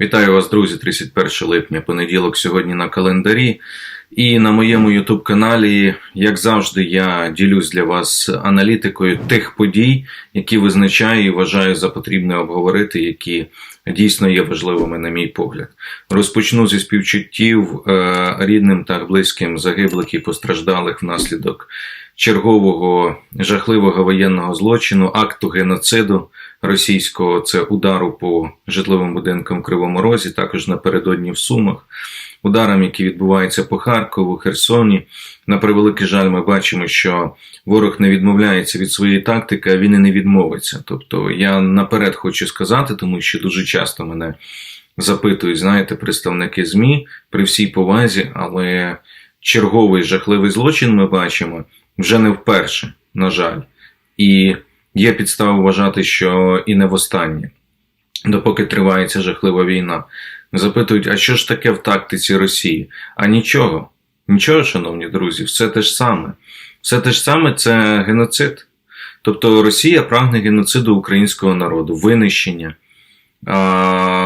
Вітаю вас, друзі, 31 липня, понеділок сьогодні на календарі. І на моєму YouTube каналі, як завжди, я ділюсь для вас аналітикою тих подій, які визначаю і вважаю за потрібне обговорити, які дійсно є важливими, на мій погляд. Розпочну зі співчуттів е, рідним та близьким загиблих і постраждалих внаслідок чергового жахливого воєнного злочину, акту геноциду російського це удару по житловим будинкам в Кривому Розі, також напередодні в Сумах, ударам, які відбуваються по Харкову, Херсоні. На превеликий жаль, ми бачимо, що ворог не відмовляється від своєї тактики, а він і не відмовиться. Тобто я наперед хочу сказати, тому що дуже часто мене запитують, знаєте, представники ЗМІ при всій повазі, але черговий жахливий злочин ми бачимо вже не вперше, на жаль. І є підстави вважати, що і не востаннє, допоки триває ця жахлива війна. Запитують, а що ж таке в тактиці Росії? А нічого. Нічого, шановні друзі, все те ж саме. Все те ж саме це геноцид. Тобто Росія прагне геноциду українського народу, винищення.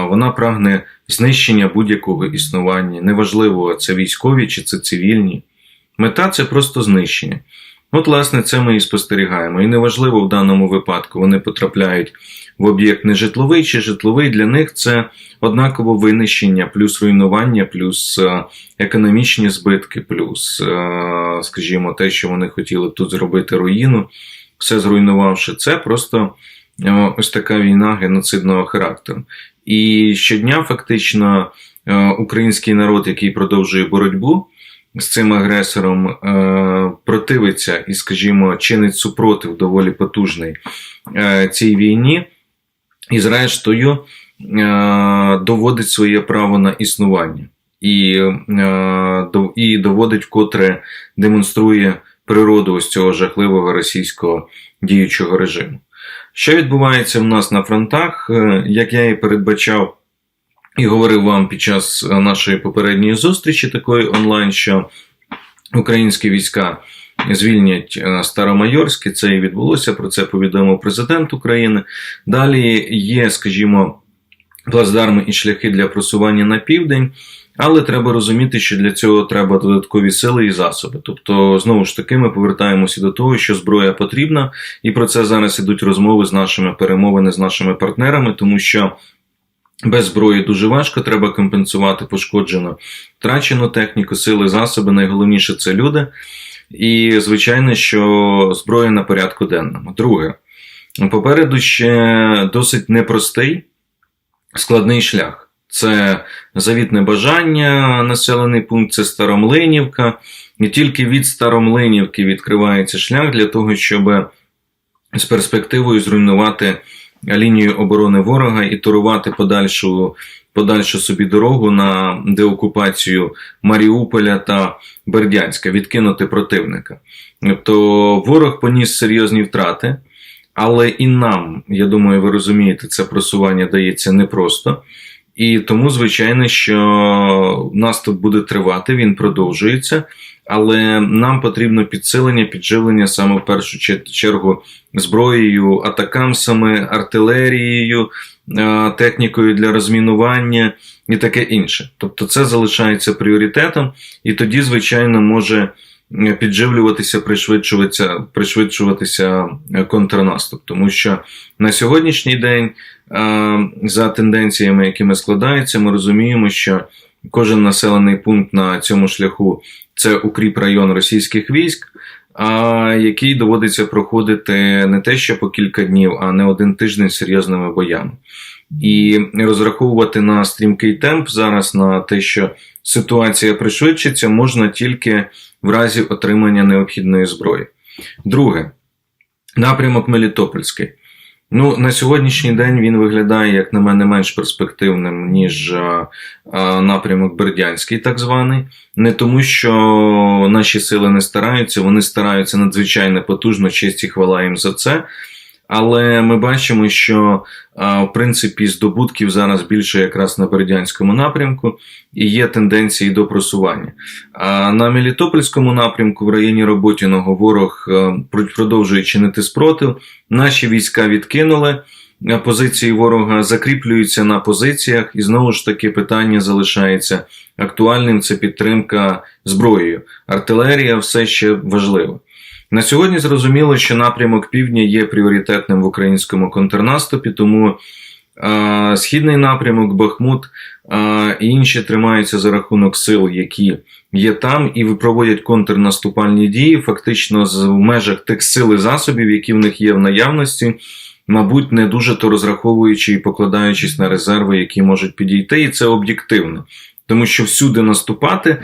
Вона прагне знищення будь-якого існування. Неважливо, це військові чи це цивільні. Мета це просто знищення. От, власне, це ми і спостерігаємо. І неважливо в даному випадку вони потрапляють в об'єкт не житловий чи житловий. Для них це однаково винищення, плюс руйнування, плюс е, економічні збитки, плюс, е, скажімо, те, що вони хотіли тут зробити руїну, все зруйнувавши. Це просто е, ось така війна геноцидного характеру. І щодня, фактично, український народ, який продовжує боротьбу з цим агресором е, противиться і, скажімо, чинить супротив доволі потужний е, цій війні, і, зрештою, е, доводить своє право на існування. І, і доводить вкотре демонструє природу ось цього жахливого російського діючого режиму. Що відбувається в нас на фронтах, як я і передбачав і говорив вам під час е, нашої попередньої зустрічі такої онлайн, що українські війська звільнять е, Старомайорське, це і відбулося. Про це повідомив президент України. Далі є, скажімо, плацдарми і шляхи для просування на південь. Але треба розуміти, що для цього треба додаткові сили і засоби. Тобто, знову ж таки, ми повертаємося до того, що зброя потрібна, і про це зараз ідуть розмови з нашими перемовини з нашими партнерами, тому що без зброї дуже важко, треба компенсувати пошкоджену втрачену техніку, сили, засоби. Найголовніше це люди. І, звичайно, що зброя на порядку денному. Друге, попереду ще досить непростий складний шлях. Це завітне бажання, населений пункт, це Старомлинівка. І тільки від Старомлинівки відкривається шлях для того, щоб з перспективою зруйнувати лінію оборони ворога і турувати подальшу подальшу собі дорогу на деокупацію Маріуполя та Бердянська, відкинути противника. Тобто ворог поніс серйозні втрати, але і нам, я думаю, ви розумієте, це просування дається непросто. І тому, звичайно, що наступ буде тривати, він продовжується, але нам потрібно підсилення, підживлення саме в першу чергу зброєю, атакамсами, артилерією, е, технікою для розмінування і таке інше. Тобто це залишається пріоритетом, і тоді, звичайно, може підживлюватися, пришвидшуватися, пришвидшуватися е, контрнаступ, тому що на сьогоднішній день, е, за тенденціями, якими складаються, ми розуміємо, що кожен населений пункт на цьому шляху це укріп район російських військ. А який доводиться проходити не те, що по кілька днів, а не один тиждень серйозними боями. І розраховувати на стрімкий темп зараз на те, що ситуація пришвидшиться, можна тільки в разі отримання необхідної зброї. Друге, напрямок Мелітопольський. Ну, На сьогоднішній день він виглядає, як на мене, менш перспективним, ніж а, а, напрямок Бердянський, так званий. Не тому, що наші сили не стараються, вони стараються надзвичайно потужно, честь і хвала їм за це. Але ми бачимо, що в принципі здобутків зараз більше якраз на Бердянському напрямку і є тенденції до просування. А на Мелітопольському напрямку в районі Роботіного ворог продовжує чинити спротив. Наші війська відкинули. е, позиції ворога закріплюються на позиціях, і знову ж таки питання залишається актуальним: це підтримка зброєю. Артилерія все ще важлива. На сьогодні зрозуміло, що напрямок півдня є пріоритетним в українському контрнаступі, тому е, східний напрямок, Бахмут е, і інші тримаються за рахунок сил, які є там, і проводять контрнаступальні дії, фактично з в межах тих сил і засобів, які в них є в наявності. Мабуть, не дуже то розраховуючи і покладаючись на резерви, які можуть підійти, і це об'єктивно, тому що всюди наступати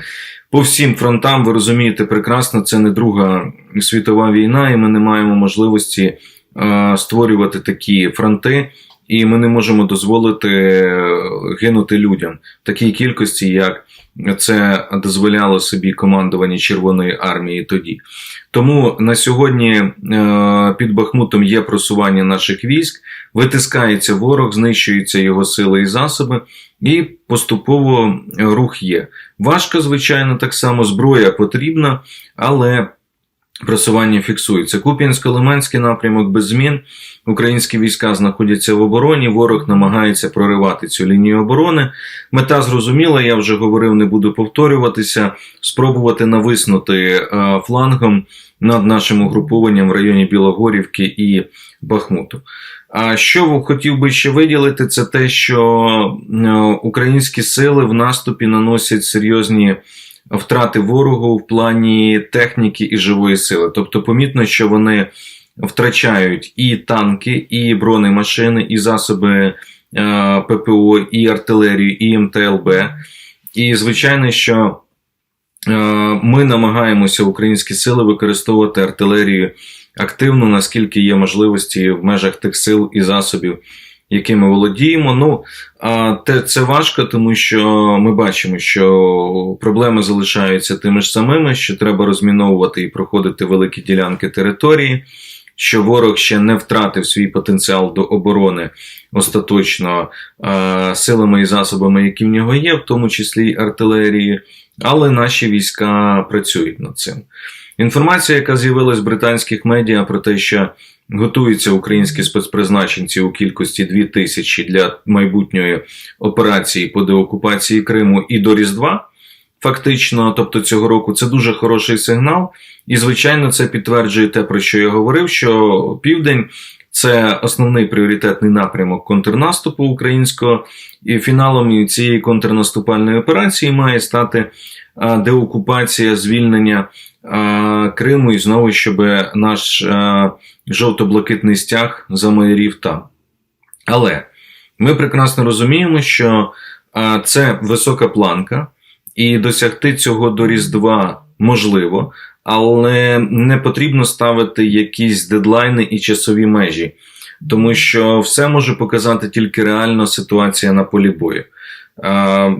по всім фронтам, ви розумієте прекрасно, це не Друга світова війна, і ми не маємо можливості е, створювати такі фронти, і ми не можемо дозволити е, гинути людям в такій кількості, як це дозволяло собі командування Червоної армії тоді. Тому на сьогодні е, під Бахмутом є просування наших військ, витискається ворог, знищуються його сили і засоби, і поступово рух є. Важко, звичайно, так само зброя потрібна, але просування фіксується. Куп'янсько-Лиманський напрямок без змін. Українські війська знаходяться в обороні. Ворог намагається проривати цю лінію оборони. Мета зрозуміла, я вже говорив, не буду повторюватися. Спробувати нависнути е, флангом над нашим угрупованням в районі Білогорівки і Бахмуту. А що хотів би ще виділити, це те, що е, українські сили в наступі наносять серйозні втрати ворогу в плані техніки і живої сили. Тобто, помітно, що вони втрачають і танки, і бронемашини, і засоби е, ППО, і артилерію, і МТЛБ. І звичайно, що е, ми намагаємося українські сили використовувати артилерію активно, наскільки є можливості в межах тих сил і засобів, якими володіємо. Ну це важко, тому що ми бачимо, що проблеми залишаються тими ж самими, що треба розміновувати і проходити великі ділянки території. Що ворог ще не втратив свій потенціал до оборони остаточно е, силами і засобами, які в нього є, в тому числі й артилерії, але наші війська працюють над цим. Інформація, яка з'явилась в британських медіа про те, що готуються українські спецпризначенці у кількості 2000 для майбутньої операції по деокупації Криму і до Різдва. Фактично, тобто цього року це дуже хороший сигнал, і, звичайно, це підтверджує те, про що я говорив: що південь це основний пріоритетний напрямок контрнаступу українського, і фіналом цієї контрнаступальної операції має стати деокупація, звільнення Криму. І знову, щоб наш жовто-блакитний стяг замайорів там. Але ми прекрасно розуміємо, що це висока планка, і досягти цього до Різдва можливо, але не потрібно ставити якісь дедлайни і часові межі, тому що все може показати тільки реально ситуація на полі бою.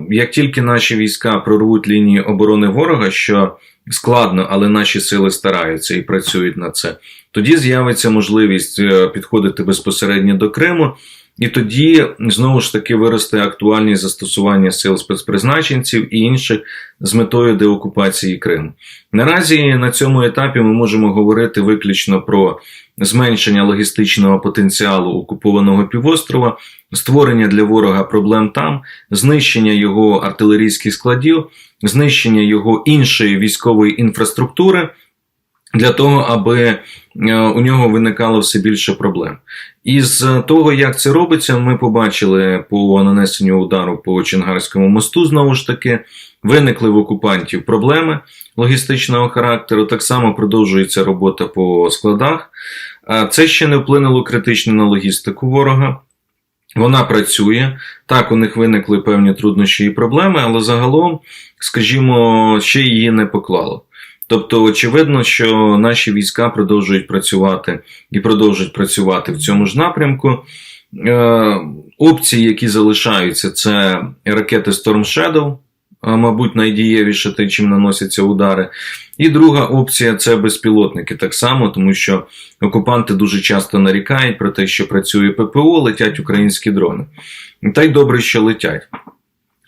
Як тільки наші війська прорвуть лінії оборони ворога, що складно, але наші сили стараються і працюють на це, тоді з'явиться можливість е, підходити безпосередньо до Криму. І тоді знову ж таки виросте актуальність застосування сил спецпризначенців і інших з метою деокупації Криму. Наразі на цьому етапі ми можемо говорити виключно про зменшення логістичного потенціалу окупованого півострова, створення для ворога проблем там, знищення його артилерійських складів, знищення його іншої військової інфраструктури для того, аби у нього виникало все більше проблем. Із того, як це робиться, ми побачили по нанесенню удару по Чонгарському мосту, знову ж таки, виникли в окупантів проблеми логістичного характеру. Так само продовжується робота по складах. Це ще не вплинуло критично на логістику ворога. Вона працює. Так, у них виникли певні труднощі і проблеми, але загалом, скажімо, ще її не поклало. Тобто, очевидно, що наші війська продовжують працювати і продовжують працювати в цьому ж напрямку. Е, Опції, які залишаються, це ракети Storm Shadow, мабуть, найдієвіше те, чим наносяться удари. І друга опція це безпілотники. Так само, тому що окупанти дуже часто нарікають про те, що працює ППО, летять українські дрони. Та й добре, що летять.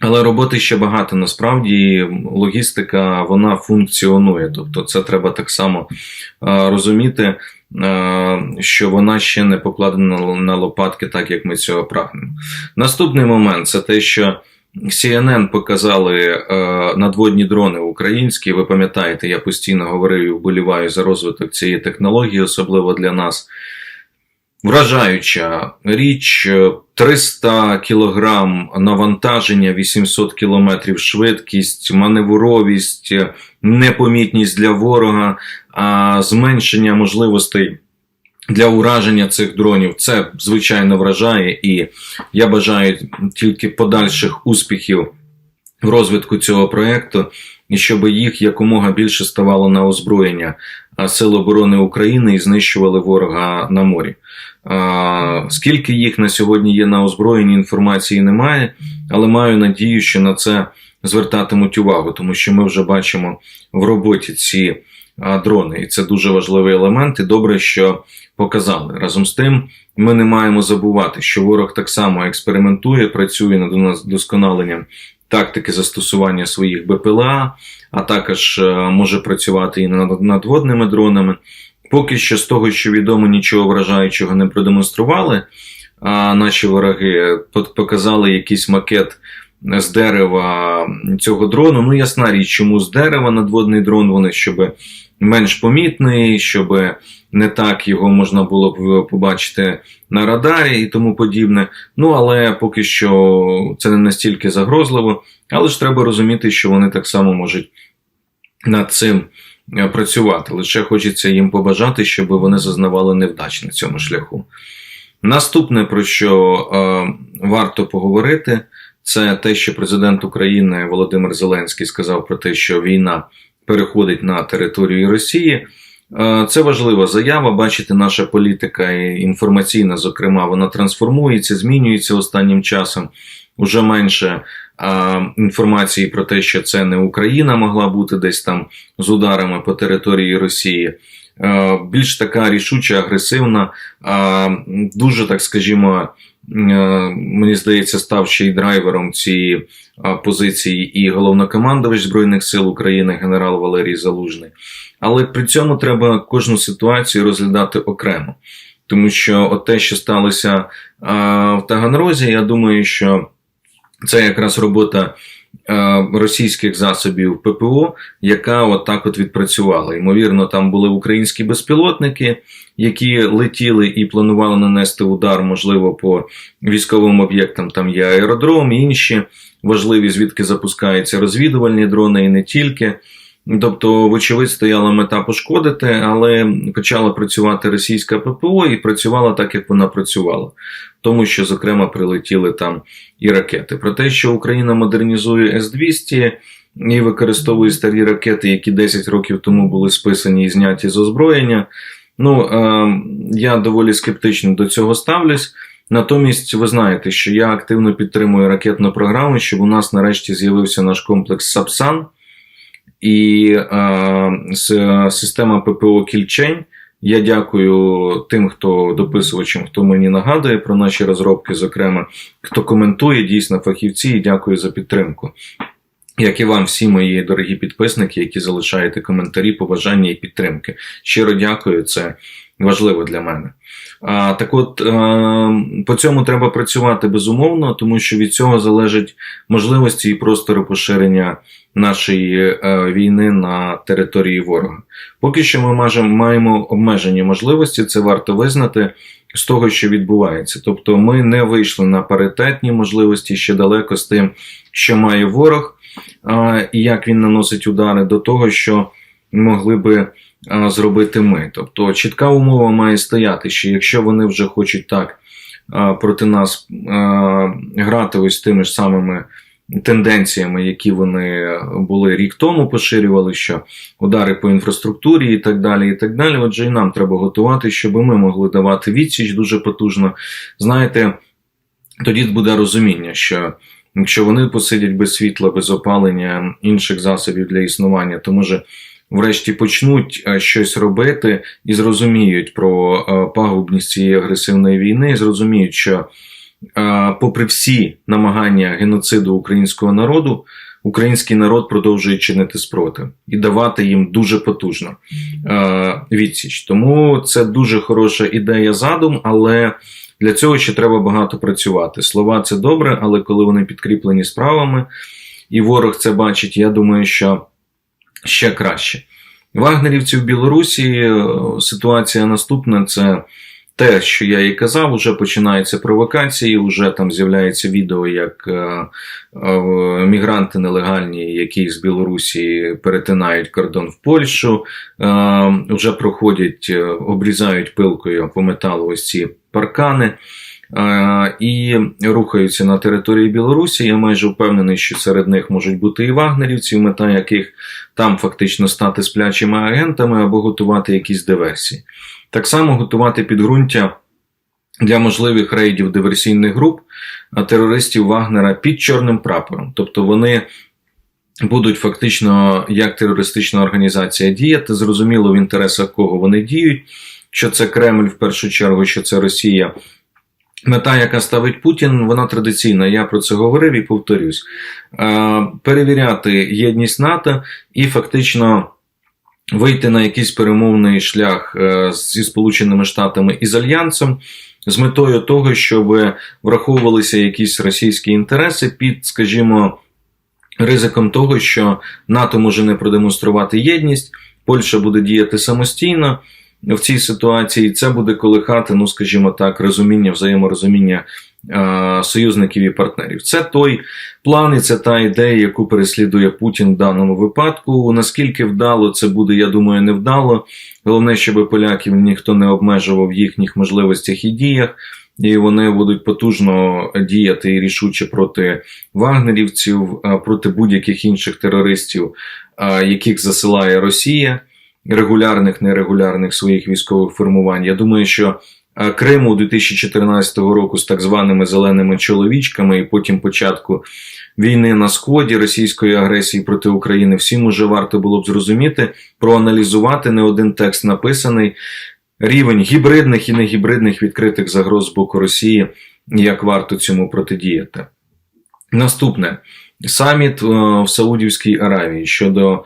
Але роботи ще багато насправді логістика вона функціонує. Тобто, це треба так само е, розуміти, е, що вона ще не покладена на лопатки, так як ми цього прагнемо. Наступний момент це те, що CNN показали е, надводні дрони українські. Ви пам'ятаєте, я постійно говорив і вболіваю за розвиток цієї технології, особливо для нас. Вражаюча річ 300 кг навантаження, 800 км швидкість, маневровість, непомітність для ворога, а зменшення можливостей для ураження цих дронів. Це звичайно вражає, і я бажаю тільки подальших успіхів в розвитку цього проєкту, і щоб їх якомога більше ставало на озброєння Сил оборони України і знищували ворога на морі. Скільки їх на сьогодні є на озброєнні, інформації немає, але маю надію, що на це звертатимуть увагу, тому що ми вже бачимо в роботі ці дрони, і це дуже важливий елемент. І добре, що показали. Разом з тим, ми не маємо забувати, що ворог так само експериментує, працює над удосконаленням тактики застосування своїх БПЛА, а також е, може працювати і над надводними дронами. Поки що з того, що відомо, нічого вражаючого не продемонстрували. А наші вороги показали якийсь макет з дерева цього дрону. Ну, ясна річ, чому з дерева надводний дрон, вони щоб менш помітний, щоб не так його можна було б побачити на радарі і тому подібне. Ну, але поки що це не настільки загрозливо. Але ж треба розуміти, що вони так само можуть над цим працювати. Лише хочеться їм побажати, щоб вони зазнавали невдач на цьому шляху. Наступне, про що е, варто поговорити, це те, що президент України Володимир Зеленський сказав про те, що війна переходить на територію Росії. Е, це важлива заява. Бачите, наша політика інформаційна, зокрема, вона трансформується, змінюється останнім часом. Уже менше інформації про те, що це не Україна могла бути десь там з ударами по території Росії. Більш така рішуча, агресивна, дуже так скажімо. Мені здається, став ще й драйвером цієї позиції і головнокомандувач Збройних сил України генерал Валерій Залужний. Але при цьому треба кожну ситуацію розглядати окремо. Тому що от те, що сталося в Таганрозі, я думаю, що це якраз робота а, російських засобів ППО, яка от так от відпрацювала. Ймовірно, там були українські безпілотники, які летіли і планували нанести удар, можливо, по військовим об'єктам. Там є аеродром, і інші важливі, звідки запускаються розвідувальні дрони і не тільки. Тобто, вочевидь, стояла мета пошкодити, але почала працювати російська ППО і працювала так, як вона працювала, тому що, зокрема, прилетіли там і ракети. Про те, що Україна модернізує С-200 і використовує старі ракети, які 10 років тому були списані і зняті з озброєння. Ну е, я доволі скептично до цього ставлюсь. Натомість, ви знаєте, що я активно підтримую ракетну програму, щоб у нас нарешті з'явився наш комплекс Сапсан і е, система ППО Кільчень. Я дякую тим, хто дописувачам, хто мені нагадує про наші розробки, зокрема, хто коментує дійсно фахівці, і дякую за підтримку. Як і вам, всі мої дорогі підписники, які залишаєте коментарі, побажання і підтримки. Щиро дякую, це важливо для мене. Так от е, по цьому треба працювати безумовно, тому що від цього залежать можливості і простори поширення нашої е, війни на території ворога. Поки що ми маємо обмежені можливості, це варто визнати з того, що відбувається. Тобто ми не вийшли на паритетні можливості ще далеко з тим, що має ворог, і як він наносить удари до того, що могли би зробити ми. Тобто чітка умова має стояти, що якщо вони вже хочуть так проти нас грати ось тими ж самими тенденціями, які вони були рік тому, поширювали, що удари по інфраструктурі і так далі. і так далі. Отже, і нам треба готувати, щоб ми могли давати відсіч дуже потужно. Знаєте, тоді буде розуміння, що. Якщо вони посидять без світла, без опалення інших засобів для існування, то може врешті почнуть е, щось робити і зрозуміють про е, пагубність цієї агресивної війни, і зрозуміють, що е, попри всі намагання геноциду українського народу, український народ продовжує чинити спротив і давати їм дуже потужно відсіч. Тому це дуже хороша ідея задум, але для цього ще треба багато працювати. Слова це добре, але коли вони підкріплені справами, і ворог це бачить, я думаю, що ще краще. Вагнерівці в Білорусі е, ситуація наступна: це те, що я і казав, вже починаються провокації, вже там з'являється відео, як е, е, мігранти нелегальні, які з Білорусі перетинають кордон в Польщу, вже проходять, обрізають пилкою по металу ось ці паркани. Е, І рухаються на території Білорусі. Я майже впевнений, що серед них можуть бути і вагнерівці, мета яких там фактично стати сплячими агентами або готувати якісь диверсії. Так само готувати підґрунтя для можливих рейдів диверсійних груп терористів Вагнера під чорним прапором. Тобто вони будуть фактично як терористична організація діяти, зрозуміло в інтересах кого вони діють, що це Кремль в першу чергу, що це Росія. Мета, яка ставить Путін, вона традиційна. Я про це говорив і повторюсь. Е, Перевіряти єдність НАТО і фактично вийти на якийсь перемовний шлях е, зі Сполученими Штатами і з Альянсом з метою того, щоб враховувалися якісь російські інтереси під, скажімо, ризиком того, що НАТО може не продемонструвати єдність, Польща буде діяти самостійно. В цій ситуації це буде колихати, ну скажімо так, розуміння, взаєморозуміння е, союзників і партнерів. Це той план і це та ідея, яку переслідує Путін в даному випадку. Наскільки вдало це буде, я думаю, невдало. Головне, щоб поляків ніхто не обмежував їхніх можливостях і діях, і вони будуть потужно діяти і рішуче проти вагнерівців, проти будь-яких інших терористів, яких засилає Росія регулярних, нерегулярних своїх військових формувань. Я думаю, що е, Крим у 2014 року з так званими зеленими чоловічками, і потім початку війни на сході російської агресії проти України, всім уже варто було б зрозуміти, проаналізувати не один текст написаний. Рівень гібридних і негібридних відкритих загроз з боку Росії, як варто цьому протидіяти. Наступне саміт е, в Саудівській Аравії щодо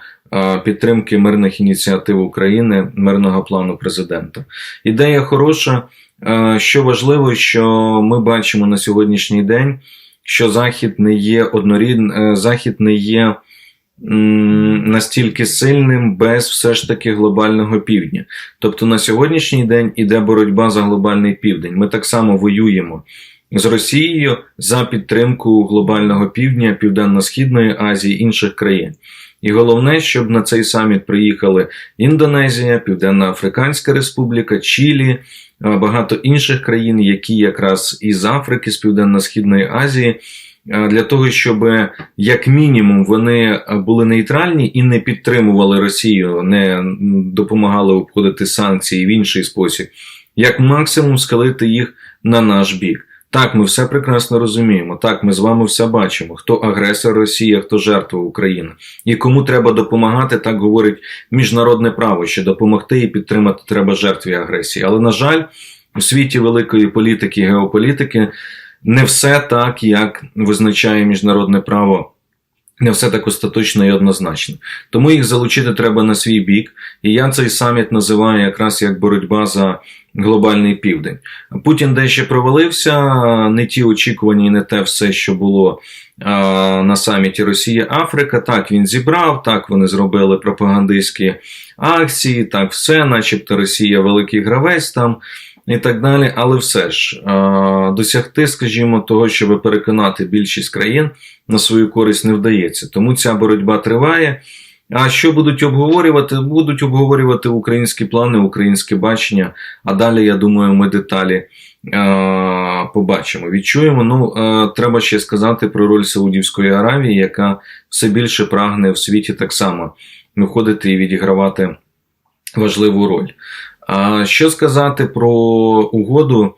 підтримки мирних ініціатив України, мирного плану президента. Ідея хороша. Е, Що важливо, що ми бачимо на сьогоднішній день, що Захід не є однорідним, Захід не є настільки сильним без все ж таки глобального півдня. Тобто на сьогоднішній день іде боротьба за глобальний південь. Ми так само воюємо з Росією за підтримку глобального півдня, Південно-Східної Азії інших країн. І головне, щоб на цей саміт приїхали Індонезія, Південна Африканська Республіка, Чилі, багато інших країн, які якраз із Африки, з Південно-Східної Азії, для того, щоб як мінімум вони були нейтральні і не підтримували Росію, не допомагали обходити санкції в інший спосіб, як максимум скалити їх на наш бік. Так, ми все прекрасно розуміємо. Так, ми з вами все бачимо. Хто агресор Росія, хто жертва України. І кому треба допомагати, так говорить міжнародне право, що допомогти і підтримати треба жертві агресії. Але, на жаль, у світі великої політики і геополітики не все так, як визначає міжнародне право. Не все так остаточно і однозначно. Тому їх залучити треба на свій бік. І я цей саміт називаю якраз як боротьба за глобальний південь. Путін дещо провалився, не ті очікування і не те все, що було на саміті Росія-Африка. Так він зібрав, так вони зробили пропагандистські акції, так все, начебто Росія великий гравець там. І так далі, але все ж досягти, скажімо, того, щоб переконати більшість країн на свою користь не вдається. Тому ця боротьба триває. А що будуть обговорювати? Будуть обговорювати українські плани, українське бачення. А далі, я думаю, ми деталі е, побачимо. Відчуємо. Ну, е, треба ще сказати про роль Саудівської Аравії, яка все більше прагне в світі так само виходити і відігравати важливу роль. Що сказати про угоду,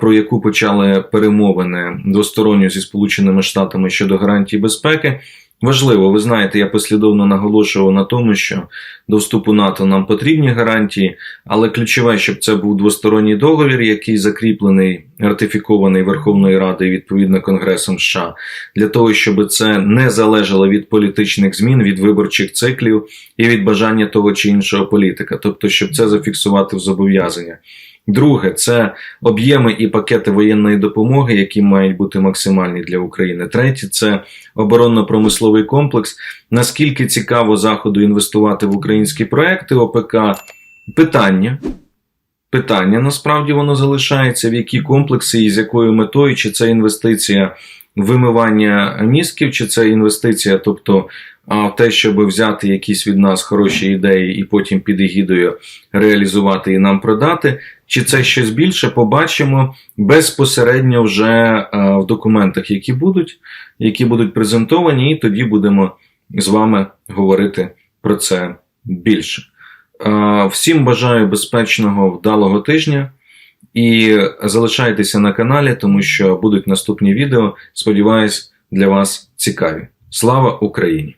про яку почали перемовини двосторонньо зі Сполученими Штатами щодо гарантій безпеки? Важливо, ви знаєте, я послідовно наголошував на тому, що до вступу НАТО нам потрібні гарантії, але ключове, щоб це був двосторонній договір, який закріплений, ратифікований Верховною Радою, відповідно Конгресом США, для того, щоб це не залежало від політичних змін, від виборчих циклів і від бажання того чи іншого політика, тобто, щоб це зафіксувати в зобов'язання. Друге, це об'єми і пакети воєнної допомоги, які мають бути максимальні для України. Третє це оборонно-промисловий комплекс. Наскільки цікаво заходу інвестувати в українські проекти ОПК? Питання. Питання насправді воно залишається, в які комплекси і з якою метою, чи це інвестиція вимивання мізків, чи це інвестиція, тобто те, щоб взяти якісь від нас хороші ідеї і потім під егідою реалізувати і нам продати. Чи це щось більше, побачимо безпосередньо вже е, в документах, які будуть, які будуть презентовані, і тоді будемо з вами говорити про це більше. Е, Всім бажаю безпечного вдалого тижня і залишайтеся на каналі, тому що будуть наступні відео. Сподіваюсь, для вас цікаві. Слава Україні!